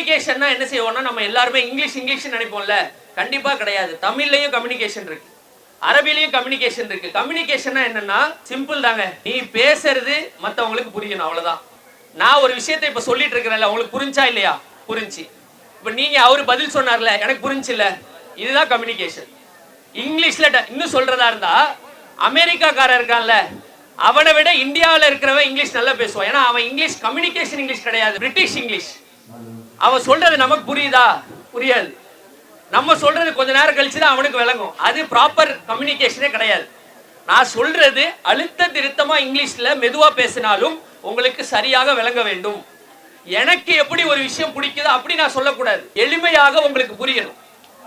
கம்யூனிகேஷன்னா என்ன செய்வோம்னா நம்ம எல்லாருமே இங்கிலீஷ் இங்கிலீஷ் நினைப்போம்ல. கண்டிப்பா கிடையாது. தமிழ்லயும் கம்யூனிகேஷன் இருக்கு. அரபிலையும் கம்யூனிகேஷன் இருக்கு. கம்யூனிகேஷன்னா என்னன்னா சிம்பிள் தாங்க. நீ பேசுறது மத்தவங்களுக்கு புரியணும் அவ்வளவுதான். நான் ஒரு விஷயத்தை இப்ப சொல்லிட்டு இருக்கிறேன்ல உங்களுக்கு புரிஞ்சா இல்லையா? புரிஞ்சு. இப்ப நீங்க அவரு பதில் சொன்னார்ல எனக்கு புரிஞ்சு இல்ல இதுதான் கம்யூனிகேஷன் இங்கிலீஷ்ல இன்னும் சொல்றதா இருந்தா அமெரிக்காக்காரன் இருக்கான்ல அவனை விட இந்தியாவில் இருக்கிறவன் இங்கிலீஷ் நல்லா பேசுவான். ஏன்னா அவன் இங்கிலீஷ் கம்யூனிகேஷன் இங்கிலீஷ் கிடையாது. British English. அவன் சொல்றது நமக்கு புரியுதா? புரியாது நம்ம சொல்றது கொஞ்ச நேரம் கழிச்சு தான் அவனுக்கு விளங்கும். அது ப்ராப்பர் கம்யூனிகேஷனே கிடையாது. நான் சொல்றது அழுத்த திருத்தமா இங்கிலீஷ்ல மெதுவா பேசினாலும் உங்களுக்கு சரியாக விளங்க வேண்டும். எனக்கு எப்படி ஒரு விஷயம் பிடிக்குதோ அப்படி நான் சொல்லக்கூடாது. எளிமையாக உங்களுக்கு புரியணும்.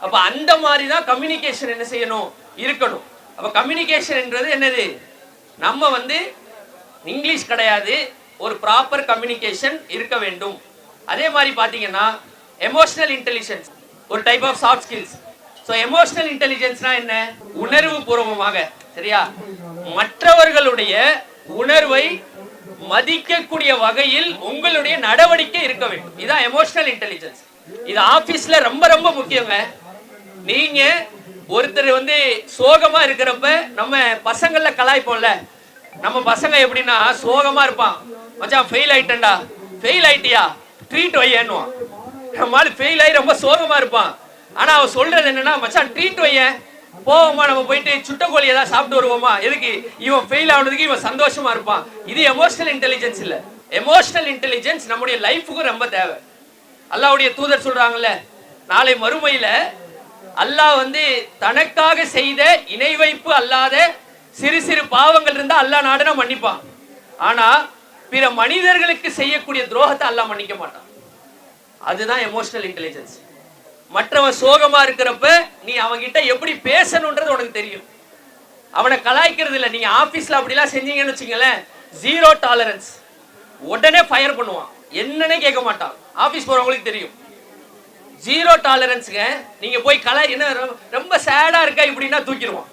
அப்ப அந்த மாதிரி தான் கம்யூனிகேஷன் என்ன செய்யணும்? இருக்கணும். அப்ப கம்யூனிகேஷன்ன்றது என்னது? நம்ம வந்து இங்கிலீஷ் கிடையாது. ஒரு ப்ராப்பர் கம்யூனிகேஷன் இருக்க வேண்டும். அதே மாதிரி பார்த்தீங்கன்னா எமோஷனல் இன்டெலிஜென்ஸ் ஒரு type of soft skills so emotional இன்டெலிஜென்ஸ்னா என்ன? உணர்வு பூர்வமாக சரியா? மற்றவர்களுடைய உணர்வை மதிக்கக்கூடிய வகையில் உங்களுடைய நடவடிக்கை இருக்க வேண்டும். இதான் எமோஷனல் இன்டெலிஜென்ஸ் இது ஆபீஸ்ல ரொம்ப ரொம்ப முக்கியங்க. நீங்க ஒருத்தர் வந்து சோகமா இருக்கிறப்ப நம்ம பசங்கள கலாய்ப்போம்ல. நம்ம பசங்க எப்படின்னா சோகமா இருப்பான். மச்சான் ஃபெயில் ஆயிட்டேன்டா. ஃபெயில் ஆயிட்டியா? ட்ரீட் வையன்னுவான் நம்மளால ஃபெயில் ஆகி ரொம்ப சோகமாக இருப்பான். ஆனால் அவன் சொல்கிறது என்னென்னா மச்சான் ட்ரீட் வையன் போவோமா நம்ம போயிட்டு சுட்ட கோழி ஏதாவது சாப்பிட்டு வருவோமா? எதுக்கு? இவன் ஃபெயில் ஆனதுக்கு இவன் சந்தோஷமாக இருப்பான். இது எமோஷனல் இன்டெலிஜென்ஸ் இல்லை. எமோஷனல் இன்டெலிஜென்ஸ் நம்முடைய லைஃபுக்கும் ரொம்ப தேவை. அல்லாவுடைய தூதர் சொல்கிறாங்கல்ல நாளை மறுமையில் அல்லாஹ் வந்து தனக்காக செய்த இணை வைப்பு அல்லாத சிறு சிறு பாவங்கள் இருந்தால் அல்லாஹ் நாடனா மன்னிப்பான். ஆனால் பிற மனிதர்களுக்கு செய்யக்கூடிய துரோகத்தை அல்ல மன்னிக்க மாட்டான். அதுதான் எமோஷனல் இன்டெலிஜென்ஸ் மற்றவன் சோகமா இருக்கிறப்ப நீ அவன்கிட்ட எப்படி பேசணுன்றது உனக்கு தெரியும். அவனை கலாய்க்கிறது இல்லை. நீங்க ஆபீஸ்ல அப்படிலாம் செஞ்சீங்கன்னு வச்சுங்களேன் ஜீரோ டாலரன்ஸ் உடனே ஃபயர் பண்ணுவான். என்னன்னே கேட்க மாட்டான். ஆபீஸ் போறவங்களுக்கு தெரியும். ஜீரோ டாலரன்ஸுங்க நீங்க போய் கலா என்ன ரொம்ப- ரொம்ப சேடா இருக்கா இப்படின்னா தூக்கிடுவான்.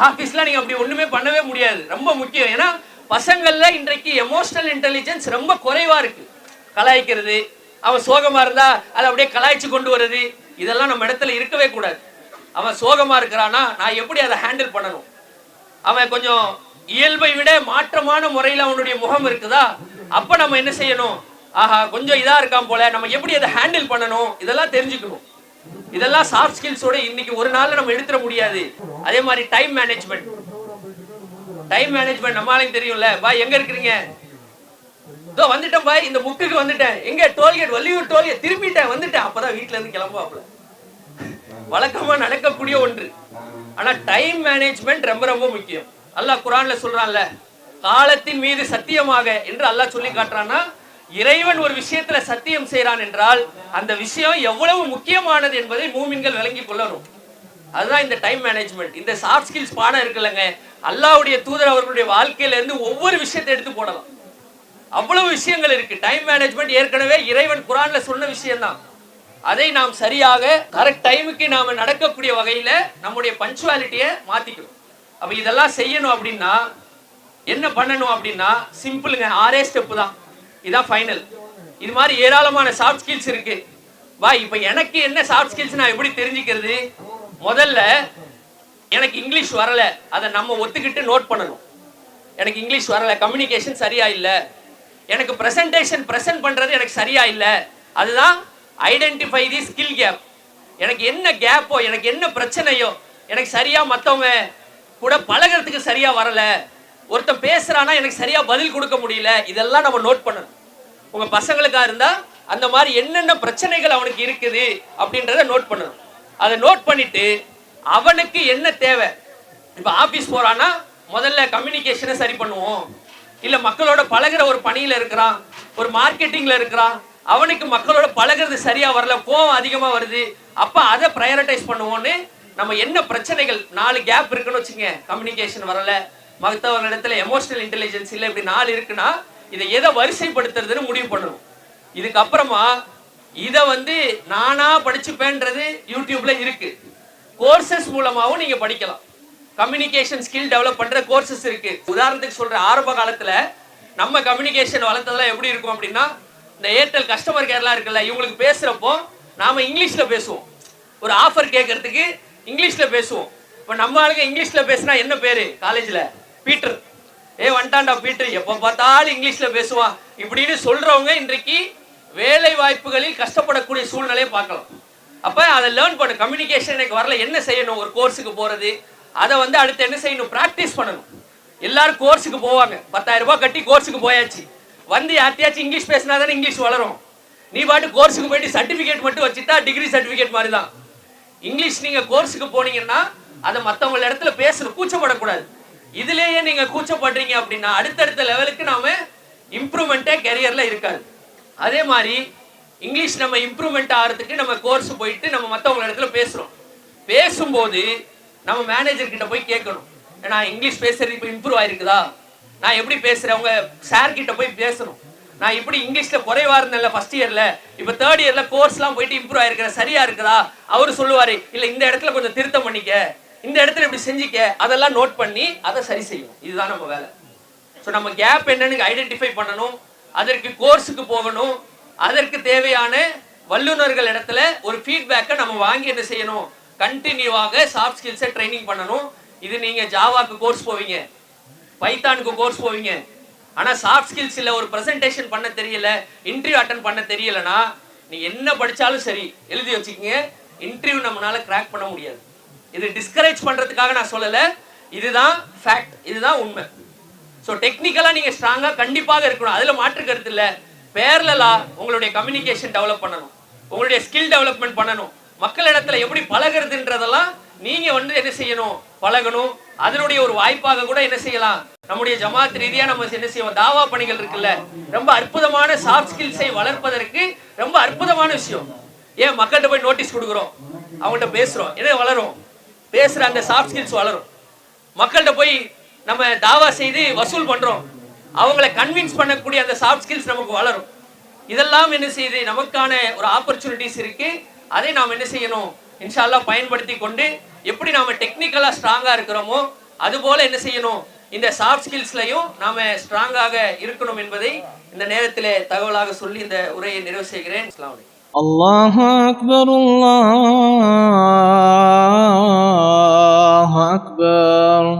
ஆபீஸ்ல நீங்க அப்படி ஒண்ணுமே பண்ணவே முடியாது. ரொம்ப முக்கியம். ஏன்னா பசங்கள்ல இன்றைக்கு எமோஷனல் இன்டெலிஜென்ஸ் ரொம்ப குறைவா இருக்கு. கலாய்க்கிறது அவன் சோகமா இருந்தா அதை அப்படியே கலாய்ச்சி கொண்டு வர்றது இதெல்லாம் நம்ம இடத்துல இருக்கவே கூடாது. அவன் சோகமா இருக்கிறானா நான் எப்படி அதை ஹேண்டில் பண்ணணும்? அவன் கொஞ்சம் இயல்பை விட மாற்றமான முறையில் அவனுடைய முகம் இருக்குதா? அப்ப நம்ம என்ன செய்யணும்? ஆஹா கொஞ்சம் இதா இருக்கான் போல நம்ம எப்படி அதை ஹேண்டில் பண்ணணும்? இதெல்லாம் தெரிஞ்சுக்கணும். இதெல்லாம் சாஃப்ட் ஸ்கில்ஸோட இன்னைக்கு ஒரு நாள்ல நம்ம எடுத்துட முடியாது. அதே மாதிரி டைம் மேனேஜ்மெண்ட் டைம் மேனேஜ்மெண்ட் நம்மளாலையும் தெரியும்ல. பாய் எங்க இருக்கிறீங்க? இதோ வந்துட்டேன் பாய் இந்த முக்குக்கு வந்துட்டேன். எங்க டோல்கேட் வள்ளியூர் டோல்கேட் திரும்பிட்டேன் வந்துட்டேன். அப்பதான் வீட்டுல இருந்து கிளம்புவாப்ல வழக்கமா நடக்கக்கூடிய ஒன்று. ஆனா டைம் மேனேஜ்மெண்ட் ரொம்ப ரொம்ப முக்கியம். அல்லாஹ் குரான்ல சொல்றான்ல காலத்தின் மீது சத்தியமாக என்று அல்லாஹ் சொல்லி காட்டுறான்னா இறைவன் ஒரு விஷயத்துல சத்தியம் செய்யறான் என்றால் அந்த விஷயம் எவ்வளவு முக்கியமானது என்பதை மூமின்கள் விளங்கி கொள்ளணும். அதுதான் இந்த டைம் மேனேஜ்மெண்ட் இந்த சாஃப்ட் ஸ்கில்ஸ் பாடம் இருக்குல்லங்க. அல்லாவுடைய தூதர் அவர்களுடைய வாழ்க்கையிலேருந்து ஒவ்வொரு விஷயத்தை எடுத்து போடலாம். அவ்வளவு விஷயங்கள் இருக்கு. டைம் மேனேஜ்மெண்ட் ஏற்கனவே இறைவன் குரான்ல சொன்ன விஷயம்தான். அதை நாம் சரியாக கரெக்ட் டைமுக்கு நாம நடக்கக்கூடிய வகையில நம்முடைய பஞ்சுவாலிட்டியை மாத்திக்கணும். அப்ப இதெல்லாம் செய்யணும் அப்படின்னா என்ன பண்ணணும் அப்படின்னா சிம்பிளுங்க ஆறே ஸ்டெப் தான். இதான் ஃபைனல் இது மாதிரி ஏராளமான சாஃப்ட் ஸ்கில்ஸ் இருக்கு. வா இப்போ எனக்கு என்ன சாஃப்ட் ஸ்கில்ஸ் நான் எப்படி தெரிஞ்சுக்கிறது? முதல்ல எனக்கு இங்கிலீஷ் வரல. அதை நம்ம ஒத்துக்கிட்டு நோட் பண்ணணும். எனக்கு இங்கிலீஷ் வரல. கம்யூனிகேஷன் சரியா இல்ல. எனக்கு பிரசன்டேஷன் பிரசன்ட் பண்றது எனக்கு சரியா இல்ல. அதுதான் ஐடென்டிஃபை தி ஸ்கில் கேப் எனக்கு என்ன கேப்போ எனக்கு என்ன பிரச்சனையோ எனக்கு சரியா மத்தவங்க கூட பழகுறதுக்கு சரியா வரல. ஒருத்தன் பேசுறானா எனக்கு சரியா பதில் கொடுக்க முடியல. இதெல்லாம் நம்ம நோட் பண்ணணும். உங்க பசங்களுக்கா இருந்தா அந்த மாதிரி என்னென்ன பிரச்சனைகள் அவனுக்கு இருக்குது அப்படின்றத நோட் பண்ணணும். அதை நோட் பண்ணிட்டு அவனுக்கு என்ன தேவை? இப்ப ஆபீஸ் போகிறான்னா முதல்ல கம்யூனிகேஷனை சரி பண்ணுவோம். இல்ல மக்களோட பழகுற ஒரு பணியில இருக்கிறான் ஒரு மார்க்கெட்டிங்ல இருக்கிறான் அவனுக்கு மக்களோட பழகுறது சரியா வரல கோவம் அதிகமா வருது அப்ப அதை ப்ரையாரிட்டைஸ் பண்ணுவோம்னு நம்ம என்ன பிரச்சனைகள்? நாலு கேப் இருக்குன்னு வச்சுங்க கம்யூனிகேஷன் வரல மற்றவர்களிடத்துல எமோஷனல் இன்டெலிஜென்ஸ் இல்லை இப்படி நாலு இருக்குன்னா இதை எதை வரிசைப்படுத்துறதுன்னு முடிவு பண்ணணும் இதுக்கப்புறமா இதை வந்து நானா படிச்சுப்பேன்றது யூடியூப்ல இருக்கு. கோர்சஸ் மூலமாகவும் நீங்க படிக்கலாம். கம்யூனிகேஷன் ஸ்கில் டெவலப் பண்ற கோர்சஸ் இருக்கு. உதாரணத்துக்கு சொல்ற ஆரம்ப காலத்துல நம்ம கம்யூனிகேஷன் வளர்த்ததெல்லாம் எப்படி இருக்கும் அப்படின்னா இந்த ஏர்டெல் கஸ்டமர் கேர்லாம் இருக்குல்ல இவங்களுக்கு பேசுறப்போ நாம இங்கிலீஷ்ல பேசுவோம். ஒரு ஆஃபர் கேட்கறதுக்கு இங்கிலீஷ்ல பேசுவோம். இப்போ நம்ம ஆளுங்க இங்கிலீஷ்ல பேசினா என்ன பேரு? காலேஜ்ல பீட்டர் ஏ வந்துட்டான்டா பீட்டர் எப்போ பார்த்தாலும் இங்கிலீஷ்ல பேசுவான். இப்படின்னு சொல்றவங்க இன்றைக்கு வேலை வாய்ப்புகளில் கஷ்டப்படக்கூடிய சூழ்நிலையை பார்க்கலாம். அப்போ அதை லேர்ன் பண்ண. கம்யூனிகேஷன் எனக்கு வரல. என்ன செய்யணும்? ஒரு கோர்ஸுக்கு போகிறது அதை வந்து அடுத்து என்ன செய்யணும்? ப்ராக்டிஸ் பண்ணணும். எல்லாரும் கோர்ஸுக்கு போவாங்க. பத்தாயிரம் ரூபாய் கட்டி கோர்ஸுக்கு போயாச்சு. வந்து யார்த்தையாச்சும் இங்கிலீஷ் பேசினா தானே இங்கிலீஷ் வளரும். நீ பாட்டு கோர்ஸுக்கு போயிட்டு சர்டிஃபிகேட் மட்டும் வச்சுட்டா டிகிரி சர்டிஃபிகேட் மாதிரி தான் இங்கிலீஷ் நீங்கள் கோர்ஸுக்கு போனீங்கன்னா அதை மற்றவங்க இடத்துல பேசுகிற கூச்சப்படக்கூடாது. இதுலேயே நீங்கள் கூச்சப்படுறீங்க அப்படின்னா அடுத்தடுத்த லெவலுக்கு நாம இம்ப்ரூவ்மெண்ட்டே கெரியரில் இருக்காது. அதே மாதிரி இங்கிலீஷ் நம்ம இம்ப்ரூவ்மெண்ட் ஆகிறதுக்கு நம்ம கோர்ஸ் போயிட்டு நம்ம மற்றவங்க இடத்துல பேசுகிறோம் பேசும்போது நம்ம மேனேஜர் கிட்ட போய் கேட்கணும். ஏன்னா இங்கிலீஷ் பேசுறது இப்போ இம்ப்ரூவ் ஆயிருக்குதா? நான் எப்படி பேசுகிறேன் உங்க சார் கிட்ட போய் பேசணும். நான் இப்படி இங்கிலீஷில் குறைவா இருந்தேன்ல ஃபர்ஸ்ட் இயரில் இப்போ தேர்ட் இயரில் கோர்ஸ்லாம் போயிட்டு இம்ப்ரூவ் ஆயிருக்கிறேன் சரியா இருக்குதா? அவர் சொல்லுவார் இல்லை இந்த இடத்துல கொஞ்சம் திருத்தம் பண்ணிக்க. இந்த இடத்துல இப்படி செஞ்சுக்க. அதெல்லாம் நோட் பண்ணி அதை சரி செய்யும் இதுதான் நம்ம வேலை. ஸோ நம்ம கேப் என்னன்னு ஐடென்டிஃபை பண்ணணும். அதற்கு கோர்ஸுக்கு போகணும். அதற்கு தேவையான வல்லுநர்கள் இடத்துல ஒரு ஃபீட்பேக்கை நம்ம வாங்கி என்ன செய்யணும்? கண்டினியூவாக சாஃப்ட் ஸ்கில்ஸை ட்ரைனிங் பண்ணணும். இது நீங்கள் ஜாவாக்கு கோர்ஸ் போவீங்க. பைத்தானுக்கு கோர்ஸ் போவீங்க. ஆனால் சாஃப்ட் ஸ்கில்ஸ் இல்லை ஒரு ப்ரெசன்டேஷன் பண்ண தெரியல இன்டர்வியூ அட்டன் பண்ண தெரியலனா நீ என்ன படித்தாலும் சரி எழுதி வச்சுக்கங்க. இன்டர்வியூ நம்மளால கிராக் பண்ண முடியாது. இது டிஸ்கரேஜ் பண்ணுறதுக்காக நான் சொல்லலை. இதுதான் ஃபேக்ட் இதுதான் உண்மை. ஸோ டெக்னிக்கலாக நீங்கள் ஸ்ட்ராங்காக கண்டிப்பாக இருக்கணும். அதில் மாற்று கருத்து இல்லை. பேரலாக உங்களுடைய கம்யூனிகேஷன் டெவலப் பண்ணணும். உங்களுடைய ஸ்கில் டெவலப்மெண்ட் பண்ணணும். மக்களிடத்துல எப்படி பழகுறதுன்றதெல்லாம் நீங்க வந்து என்ன செய்யணும்? பழகணும். அதனுடைய ஒரு வாய்ப்பாக கூட என்ன செய்யலாம்? நம்முடைய ஜமாத் ரீதியா நம்ம என்ன செய்வோம்? தாவா பணிகள் இருக்குல்ல. ரொம்ப அற்புதமான சாஃப்ட் ஸ்கில்ஸை வளர்ப்பதற்கு ரொம்ப அற்புதமான விஷயம். ஏன்? மக்கள்கிட்ட போய் நோட்டீஸ் கொடுக்குறோம். அவங்கள்ட்ட பேசுறோம். என்ன வளரும்? பேசுற அந்த சாஃப்ட் ஸ்கில்ஸ் வளரும். மக்கள்கிட்ட போய் நம்ம தாவா செய்து வசூல் பண்ணுறோம் அவங்கள கன்வின்ஸ் பண்ணக்கூடிய அந்த சாஃப்ட் ஸ்கில்ஸ் நமக்கு வளரும். இதெல்லாம் என்ன செய்யுது நமக்கான ஒரு ஆப்பர்ச்சுனிட்டிஸ் இருக்குது அதை நாம் என்ன செய்யணும்? இன்ஷால்லா பயன்படுத்தி கொண்டு எப்படி நாம் டெக்னிக்கலாக ஸ்ட்ராங்காக இருக்கிறோமோ அதுபோல் என்ன செய்யணும்? இந்த சாஃப்ட் ஸ்கில்ஸ்லையும் நாம் ஸ்ட்ராங்காக இருக்கணும் என்பதை இந்த நேரத்தில் தகவலாக சொல்லி இந்த உரையை நிறைவு செய்கிறேன். அல்லாஹ் அக்பர் அல்லாஹ் அக்பர்.